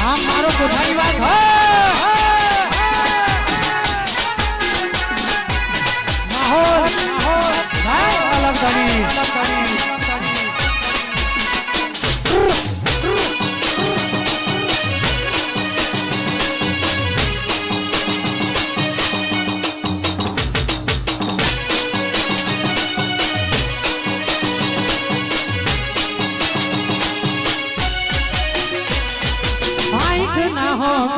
આ મારો કોઠારી વાત હોય.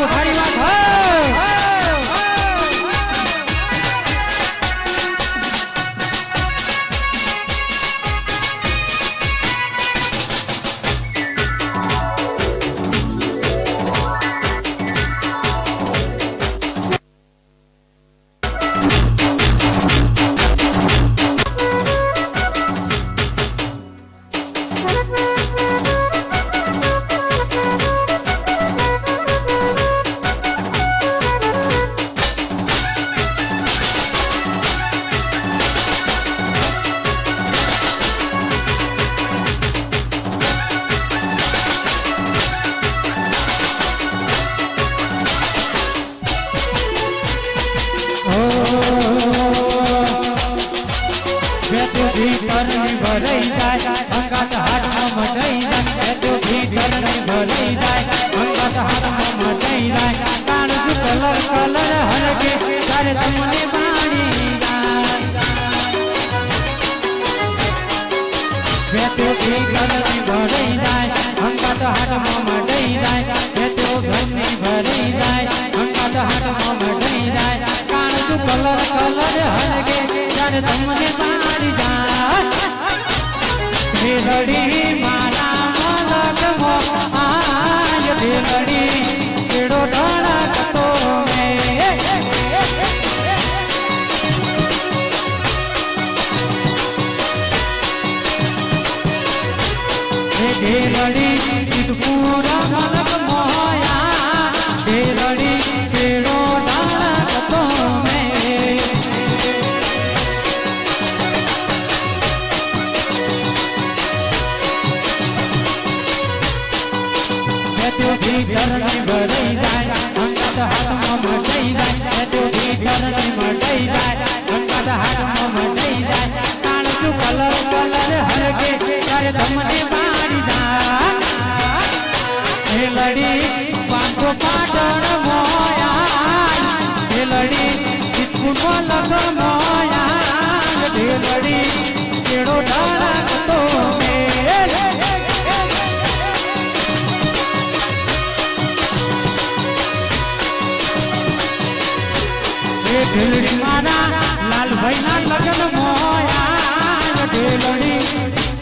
સુખાડી વાત હોય જાય અંગાત હાથમાં મચાઈ જાય એ તો ભીતર ને ભરી જાય અંગાત હાથમાં મચાઈ જાય કાળજુ કલર કલર હલકે ત્યારે તમને પાણી જાય વેતોથી ઘરની ભરાઈ જાય અંગાત હાથમાં મઢાઈ જાય વેતો ઘરની ભરાઈ જાય અંગાત હાથમાં મઢાઈ જાય કાળજુ કલર કલર હલકે ત્યારે તમને મારી જાય ભેલડી મારા મલકમો આય ભેલડી કેડો ધડકતો મલક વેતોથી ઘરની ભરાઈ જાય અંગાત હાથમાં મચાઈ જાય વેતોથી ઘરની મચાઈ જાય ઢેલડી મારા લાલભાઈ ના લગ્ન મોયા ઢેલડી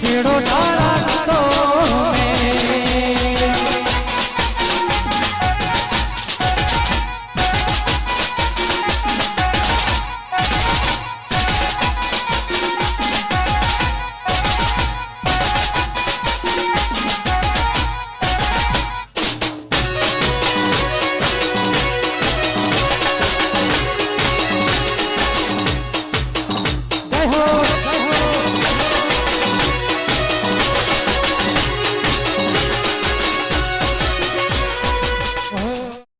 છેડો ઠરતો